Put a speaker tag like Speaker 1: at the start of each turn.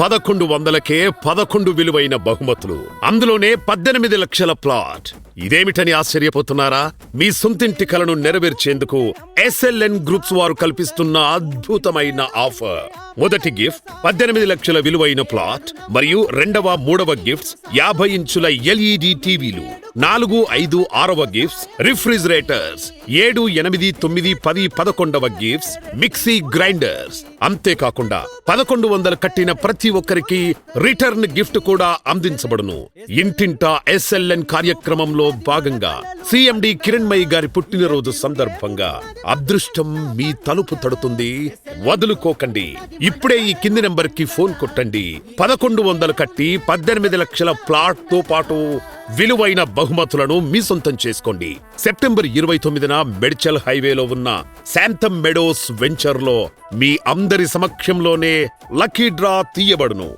Speaker 1: పదకొండు వందలకే పదకొండు విలువైన బహుమతులు. అందులోనే పద్దెనిమిది లక్షల ప్లాట్. ఇదేమిటని ఆశ్చర్యపోతున్నారా? మీ సొంతింటి కలను నెరవేర్చేందుకు ఎస్ఎల్ఎన్ గ్రూప్స్ వారు కల్పిస్తున్న అద్భుతమైన ఆఫర్. మొదటి గిఫ్ట్ పద్దెనిమిది లక్షల విలువైన ప్లాట్ మరియు రెండవ మూడవ గిఫ్ట్స్ యాభై ఇంచుల ఎల్ఈడి టీవీలు. నాలుగు ఐదు ఆరవ గిఫ్ట్స్ రిఫ్రిజిరేటర్స్. ఏడు ఎనిమిది తొమ్మిది పది పదకొండవ గిఫ్ట్స్ మిక్సీ గ్రైండర్స్. అంతేకాకుండా పదకొండు వందలు కట్టిన ప్రతి ఒక్కరికి రిటర్న్ గిఫ్ట్ కూడా అందించబడును. ఇంటింటా ఎస్ఎల్ఎన్ కార్యక్రమంలో భాగంగా సిఎండి కిరణ్మయి గారి పుట్టినరోజు సందర్భంగా అదృష్టం మీ తలుపు తడుతుంది. వదులుకోకండి. ఇప్పుడే ఈ కింది నెంబర్కి ఫోన్ కొట్టండి. పదకొండు వందలు కట్టి పద్దెనిమిది లక్షల ప్లాట్తో పాటు విలువైన బహుమతులను మీ సొంతం చేసుకోండి. సెప్టెంబర్ ఇరవై తొమ్మిదిన మెడ్చల్ హైవేలో ఉన్న శాంతం మెడోస్ వెంచర్లో మీ అందరి సమక్షంలోనే లక్కీ డ్రా తీయబడును.